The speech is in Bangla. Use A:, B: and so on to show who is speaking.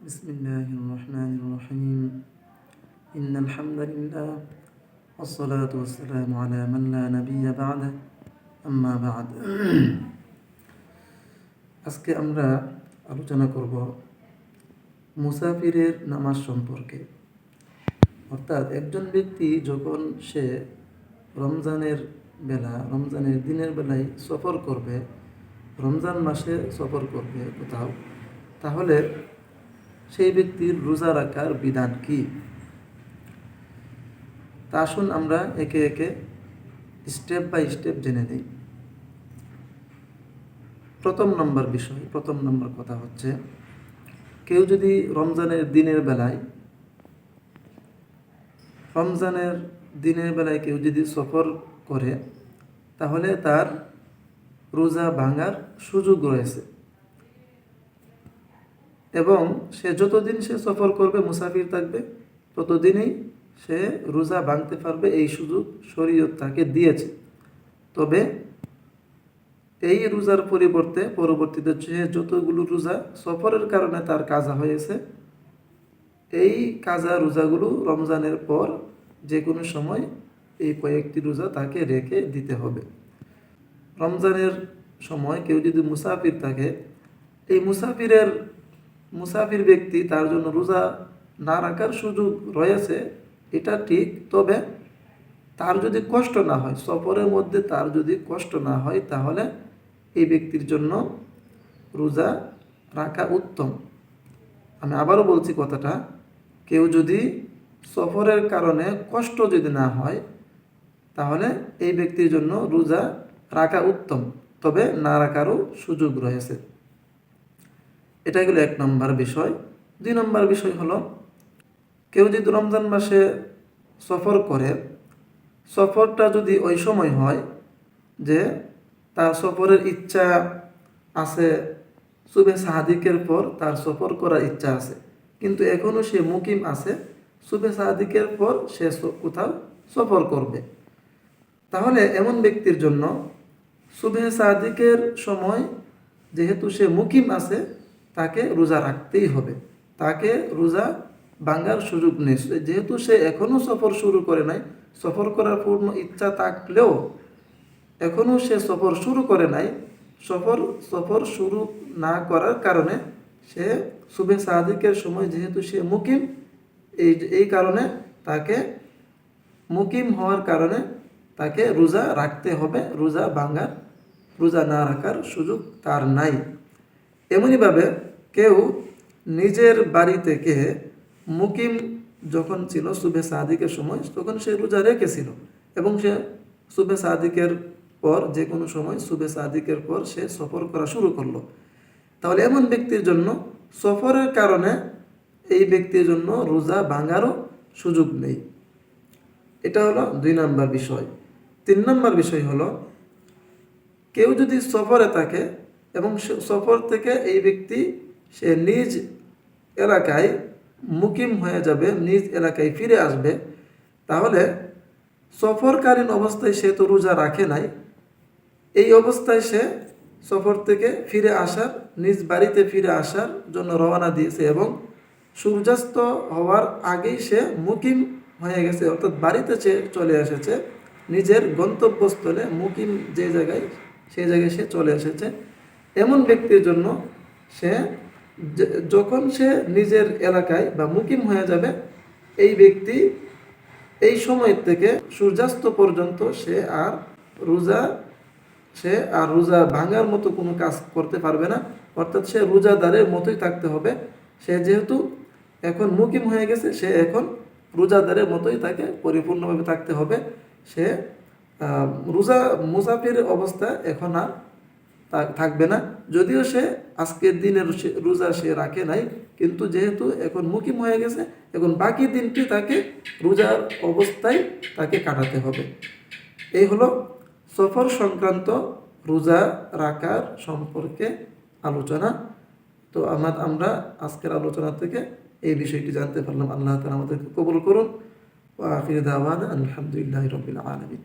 A: بسم الله الرحمن الرحيم إن الحمد لله والصلاة والسلام على من لا نبي بعده أما بعد আজকে আমরা আলোচনা করব মুসাফিরের নামাজ সম্পর্কে অর্থাৎ একজন ব্যক্তি যখন সে রমজানের বেলা রমজানের দিনের বেলায় সফর করবে রমজান মাসে সফর করবে কোথাও তাহলে সেই ব্যক্তির রোজা রাখার বিধান কি? তা আসুন আমরা একে একে স্টেপ বাই স্টেপ জেনে নিই। প্রথম নম্বর বিষয়, প্রথম নম্বর কথা হচ্ছে, কেউ যদি রমজানের দিনের বেলায়, রমজানের দিনের বেলায় কেউ যদি সফর করে, তাহলে তার রোজা ভাঙার সুযোগ রয়েছে। এবং সে যতদিন সে সফর করবে, মুসাফির থাকবে, ততদিনই সে রোজা ভাঙতে পারবে এই সুযোগ শরীয়ত তাকে দিয়েছে। তবে এই রোজার পরিবর্তে পরবর্তীতে সে যতগুলো রোজা সফরের কারণে তার কাজা হয়েছে, এই কাজা রোজাগুলো রমজানের পর যে কোনো সময় এই কয়েকটি রোজা তাকে রেখে দিতে হবে। রমজানের সময় কেউ যদি মুসাফির থাকে, এই মুসাফিরের মুসাফির ব্যক্তি তার জন্য রোজা না রাখার সুযোগ রয়েছে, এটা ঠিক। তবে তার যদি কষ্ট না হয়, সফরের মধ্যে তার যদি কষ্ট না হয়, তাহলে এই ব্যক্তির জন্য রোজা রাখা উত্তম। আমি আবারও বলছি কথাটা, কেউ যদি সফরের কারণে কষ্ট যদি না হয়, তাহলে এই ব্যক্তির জন্য রোজা রাখা উত্তম। তবে না রাখারও সুযোগ রয়েছে। এটা গেল এক নম্বর বিষয়। দুই নম্বর বিষয় হলো, কেউ যদি রমজান মাসে সফর করে, সফরটা যদি ওই সময় হয় যে তার সফরের ইচ্ছা আছে, সুবে সাহাদিকের পর তার সফর করার ইচ্ছা আছে। কিন্তু এখনও সে মুকিম আছে শুভে সাহাদিকের পর সে কোথাও সফর করবে। তাহলে এমন ব্যক্তির জন্য শুভে সাহাদিকের সময় যেহেতু সে মুকিম আছে তাকে রোজা রাখতেই হবে। তাকে রোজা ভাঙ্গার সুযোগ নেই। যেহেতু সে এখনও সফর শুরু করে নাই, সফর করার পূর্ণ ইচ্ছা থাকলেও এখনও সে সফর শুরু করে নাই, সফর সফর শুরু না করার কারণে সে শুভে সাদিকের সময় যেহেতু সে মুকিম, এই এই কারণে তাকে মুকিম হওয়ার কারণে তাকে রোজা রাখতে হবে। রোজা ভাঙ্গার রোজা না রাখার সুযোগ তার নাই। এমনইভাবে কেউ নিজের বাড়ি থেকে মুকিম যখন ছিল শুভে সাদিকের সময়, তখন সে রোজা রেখেছিল এবং সে শুভে সাদিকের পর, যে কোনো সময় শুভে সাদিকের পর সে সফর করা শুরু করল। তাহলে এমন ব্যক্তির জন্য সফরের কারণে এই ব্যক্তির জন্য রোজা ভাঙারও সুযোগ নেই। এটা হলো দুই নম্বর বিষয়। তিন নম্বর বিষয় হলো, কেউ যদি সফরে থাকে এবং সফর থেকে এই ব্যক্তি সে নিজ এলাকায় মুকিম হয়ে যাবে, নিজ এলাকায় ফিরে আসবে, তাহলে সফরকালীন অবস্থায় সে তো রোজা রাখে নাই। এই অবস্থায় সে সফর থেকে ফিরে আসার, নিজ বাড়িতে ফিরে আসার জন্য রওনা দিয়েছে এবং সূর্যাস্ত হওয়ার আগেই সে মুকিম হয়ে গেছে, অর্থাৎ বাড়িতে সে চলে এসেছে। নিজের গন্তব্যস্থলে মুকিম যে জায়গায় সেই জায়গায় সে চলে এসেছে। এমন ব্যক্তির জন্য সে যখন সে নিজের এলাকায় বা মুকিম হয়ে যাবে, এই ব্যক্তি এই সময় থেকে সূর্যাস্ত পর্যন্ত সে আর রোজা, সে আর রোজা ভাঙার মতো কোনো কাজ করতে পারবে না। অর্থাৎ সে রোজাদারের মতোই থাকতে হবে। সে যেহেতু এখন মুকিম হয়ে গেছে, সে এখন রোজাদারের মতোই তাকে পরিপূর্ণভাবে থাকতে হবে। সে রোজা মুসাফির অবস্থা এখন আর থাকবে না। যদিও সে আজকের দিনের রোজা সে রাখে নাই, কিন্তু যেহেতু এখন মুকিম হয়ে গেছে, এখন বাকি দিনটি তাকে রোজার অবস্থায় তাকে কাটাতে হবে। এই হলো সফর সংক্রান্ত রোজা রাখার সম্পর্কে আলোচনা। তো আমার, আমরা আজকের আলোচনা থেকে এই বিষয়টি জানতে পারলাম। আল্লাহ তালা আমাদেরকে কবুল করুন। আলহামদুলিল্লাহ রবিল আলমী